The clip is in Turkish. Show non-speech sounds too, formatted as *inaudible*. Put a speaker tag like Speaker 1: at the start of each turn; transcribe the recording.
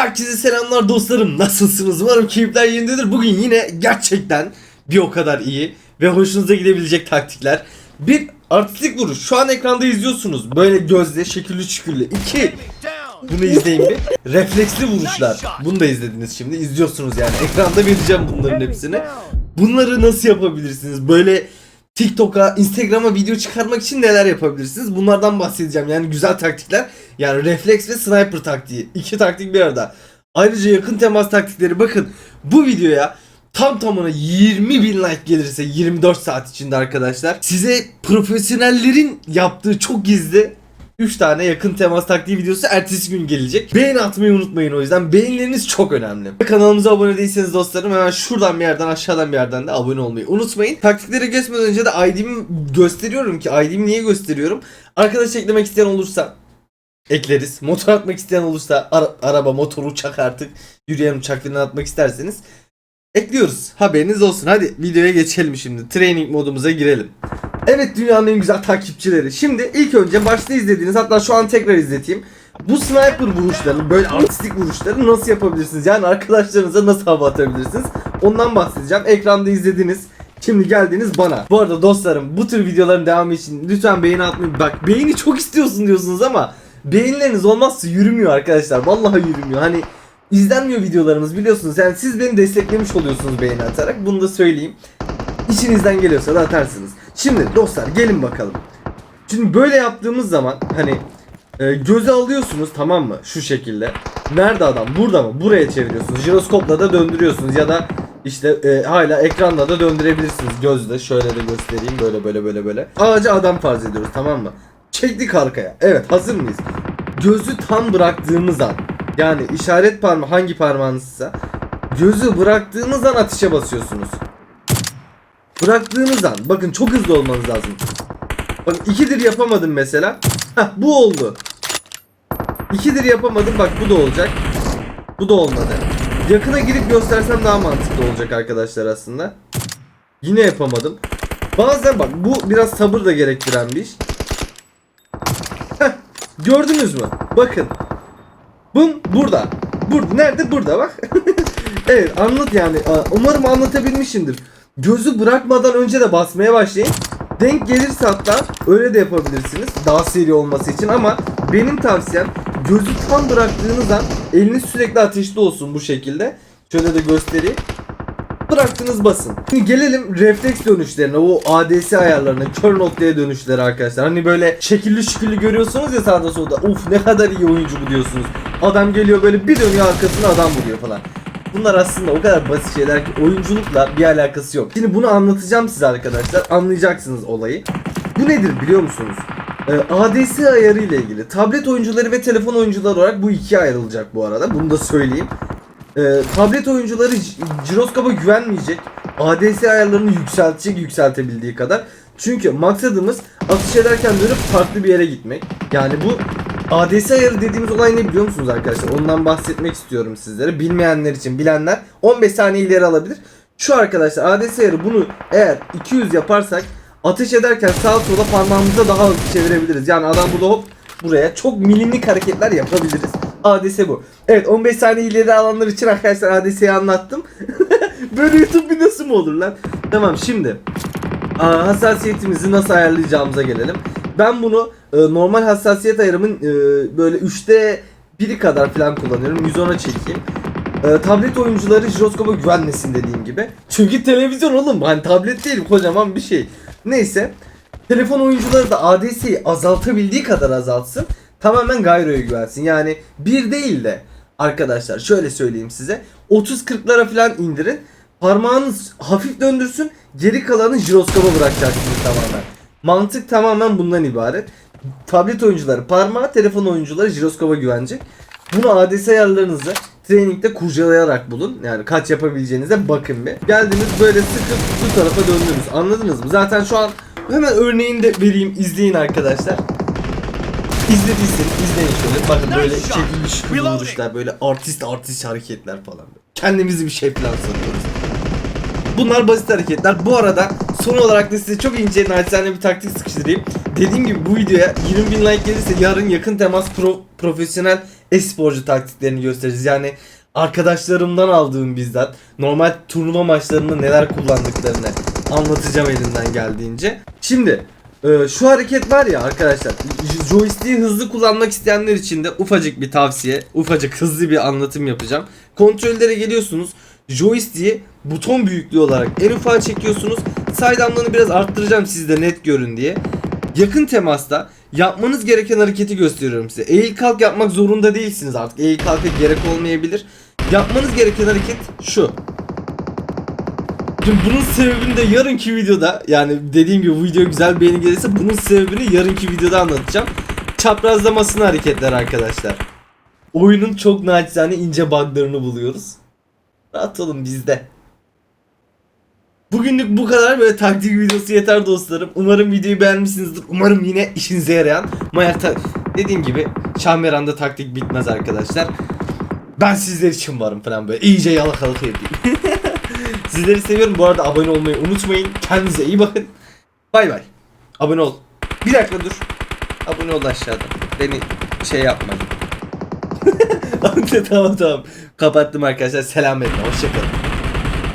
Speaker 1: Herkese selamlar dostlarım. Nasılsınız? Umarım keyifler yerindedir. Bugün yine gerçekten bir o kadar iyi ve hoşunuza gidebilecek taktikler. Bir artistik vuruş. Şu an ekranda izliyorsunuz. Böyle gözle şekilli şükürlü. İki bunu izleyin bir. Refleksli vuruşlar. Bunu da izlediniz şimdi. İzliyorsunuz yani. Ekranda vereceğim bunların hepsini. Bunları nasıl yapabilirsiniz? Böyle TikTok'a, Instagram'a video çıkarmak için neler yapabilirsiniz? Bunlardan bahsedeceğim. Yani güzel taktikler. Yani refleks ve sniper taktiği. İki taktik bir arada. Ayrıca yakın temas taktikleri. Bakın bu videoya tam tamına 20 bin like gelirse 24 saat içinde arkadaşlar size profesyonellerin yaptığı çok gizli 3 tane yakın temas taktiği videosu ertesi gün gelecek. Beğeni atmayı unutmayın o yüzden. Beğenileriniz çok önemli. Kanalımıza abone değilseniz dostlarım hemen şuradan bir yerden aşağıdan bir yerden de abone olmayı unutmayın. Taktiklere geçmeden önce de ID'mi gösteriyorum ki ID'mi niye gösteriyorum? Arkadaş eklemek isteyen olursa ekleriz. Motor atmak isteyen olursa ara- araba, motor, uçak artık yürüyen uçak falan atmak isterseniz ekliyoruz. Haberiniz olsun. Hadi videoya geçelim şimdi. Training modumuza girelim. Evet dünyanın en güzel takipçileri. Şimdi ilk önce başta izlediğiniz hatta şu an tekrar izleteyim. Bu sniper vuruşlarını böyle artistik vuruşları nasıl yapabilirsiniz? Yani arkadaşlarınıza nasıl hava atabilirsiniz? Ondan bahsedeceğim. Ekranda izlediniz. Şimdi geldiniz bana. Bu arada dostlarım bu tür videoların devamı için lütfen beğeni atmayın. Bak beğeni çok istiyorsun diyorsunuz ama beğenileriniz olmazsa yürümüyor arkadaşlar. Vallahi yürümüyor. Hani izlenmiyor videolarımız biliyorsunuz. Yani siz beni desteklemiş oluyorsunuz beğeni atarak. Bunu da söyleyeyim. İçinizden geliyorsa da atarsınız. Şimdi dostlar gelin bakalım. Şimdi böyle yaptığımız zaman hani e, göze alıyorsunuz tamam mı? Şu şekilde. Nerede adam? Burada mı? Buraya çeviriyorsunuz. Jiroskopla da döndürüyorsunuz ya da işte e, hala ekranda da döndürebilirsiniz gözle. Şöyle de göstereyim. Böyle böyle böyle böyle. Ağaca adam farz ediyoruz tamam mı? Çektik arkaya. Evet hazır mıyız? Gözü tam bıraktığımız an yani işaret parmağı hangi parmağınızsa gözü bıraktığınız an ateşe basıyorsunuz. Bıraktığınız an bakın çok hızlı olmanız lazım. Bak ikidir yapamadım mesela. Heh bu oldu. İkidir yapamadım bak bu da olacak. Bu da olmadı. Yakına girip göstersem daha mantıklı olacak arkadaşlar aslında. Yine yapamadım. Bazen bak bu biraz sabır da gerektiren bir iş. Heh, gördünüz mü? Bakın. Bum burada. Burada. Nerede? Burada bak. *laughs* evet anlat yani. Umarım anlatabilmişimdir. Gözü bırakmadan önce de basmaya başlayın. Denk gelirse hatta öyle de yapabilirsiniz. Daha seri olması için ama benim tavsiyem gözü tam bıraktığınız an eliniz sürekli ateşli olsun bu şekilde. Şöyle de göstereyim. Bıraktınız basın. Şimdi gelelim refleks dönüşlerine, o ADS ayarlarına, kör noktaya dönüşleri arkadaşlar. Hani böyle şekilli şükürlü görüyorsunuz ya sağda solda. Uf ne kadar iyi oyuncu bu diyorsunuz. Adam geliyor böyle bir dönüyor arkasına adam vuruyor falan. Bunlar aslında o kadar basit şeyler ki oyunculukla bir alakası yok. Şimdi bunu anlatacağım size arkadaşlar. Anlayacaksınız olayı. Bu nedir biliyor musunuz? Ee, ADS ayarı ile ilgili. Tablet oyuncuları ve telefon oyuncuları olarak bu ikiye ayrılacak bu arada. Bunu da söyleyeyim. Ee, tablet oyuncuları jiroskopa güvenmeyecek. ADS ayarlarını yükseltecek yükseltebildiği kadar. Çünkü maksadımız atış ederken dönüp farklı bir yere gitmek. Yani bu ADS ayarı dediğimiz olay ne biliyor musunuz arkadaşlar? Ondan bahsetmek istiyorum sizlere. Bilmeyenler için bilenler 15 saniye ileri alabilir. Şu arkadaşlar ADS ayarı bunu eğer 200 yaparsak ateş ederken sağa sola parmağımızı daha hızlı çevirebiliriz. Yani adam burada hop buraya çok milimlik hareketler yapabiliriz. ADS bu. Evet 15 saniye ileri alanlar için arkadaşlar ADS'yi anlattım. *laughs* Böyle YouTube videosu mu olur lan? Tamam şimdi hassasiyetimizi nasıl ayarlayacağımıza gelelim. Ben bunu e, normal hassasiyet ayarımın e, böyle 3'te biri kadar falan kullanıyorum. 110'a çekeyim. E, tablet oyuncuları jiroskopa güvenmesin dediğim gibi. Çünkü televizyon oğlum hani tablet değil kocaman bir şey. Neyse. Telefon oyuncuları da ADS'yi azaltabildiği kadar azaltsın. Tamamen Gyro'ya güvensin. Yani bir değil de arkadaşlar şöyle söyleyeyim size. 30-40'lara falan indirin. Parmağınız hafif döndürsün. Geri kalanı jiroskopa bırakacaksınız tamamen. Mantık tamamen bundan ibaret. Tablet oyuncuları parmağı, telefon oyuncuları jiroskopa güvenecek. Bunu ADS ayarlarınızı trainingde kurcalayarak bulun. Yani kaç yapabileceğinize bakın bir. Geldiniz böyle sıkıp bu tarafa döndünüz. Anladınız mı? Zaten şu an hemen örneğini de vereyim. izleyin arkadaşlar. İzlediyseniz izleyin şöyle. Bakın böyle çekilmiş vuruşlar, böyle artist artist hareketler falan. Kendimizi bir şey falan sanıyoruz. Bunlar basit hareketler. Bu arada son olarak da size çok ince naçizane bir taktik sıkıştırayım. dediğim gibi bu videoya 20 bin like gelirse yarın yakın temas pro, profesyonel e-sporcu taktiklerini göstereceğiz. Yani arkadaşlarımdan aldığım bizzat normal turnuva maçlarında neler kullandıklarını anlatacağım elimden geldiğince. Şimdi e, şu hareket var ya arkadaşlar joystick'i hızlı kullanmak isteyenler için de ufacık bir tavsiye ufacık hızlı bir anlatım yapacağım. Kontrollere geliyorsunuz joystick'i buton büyüklüğü olarak en ufağa çekiyorsunuz. Saydamlığını biraz arttıracağım sizde net görün diye. Yakın temasta yapmanız gereken hareketi gösteriyorum size. Eğil kalk yapmak zorunda değilsiniz artık. Eğil kalka gerek olmayabilir. Yapmanız gereken hareket şu. Şimdi bunun sebebini de yarınki videoda yani dediğim gibi bu video güzel beğeni gelirse bunun sebebini yarınki videoda anlatacağım. Çaprazlamasını hareketler arkadaşlar. Oyunun çok naçizane ince buglarını buluyoruz. Rahat olun bizde. Bugünlük bu kadar böyle taktik videosu yeter dostlarım. Umarım videoyu beğenmişsinizdir. Umarım yine işinize yarayan Maya ta- dediğim gibi Şahmeran'da taktik bitmez arkadaşlar. Ben sizler için varım falan böyle iyice yalakalık edeyim. *laughs* Sizleri seviyorum. Bu arada abone olmayı unutmayın. Kendinize iyi bakın. Bay bay. Abone ol. Bir dakika dur. Abone ol aşağıda. Beni şey yapma. *laughs* tamam tamam. Kapattım arkadaşlar. Selametle. Hoşçakalın.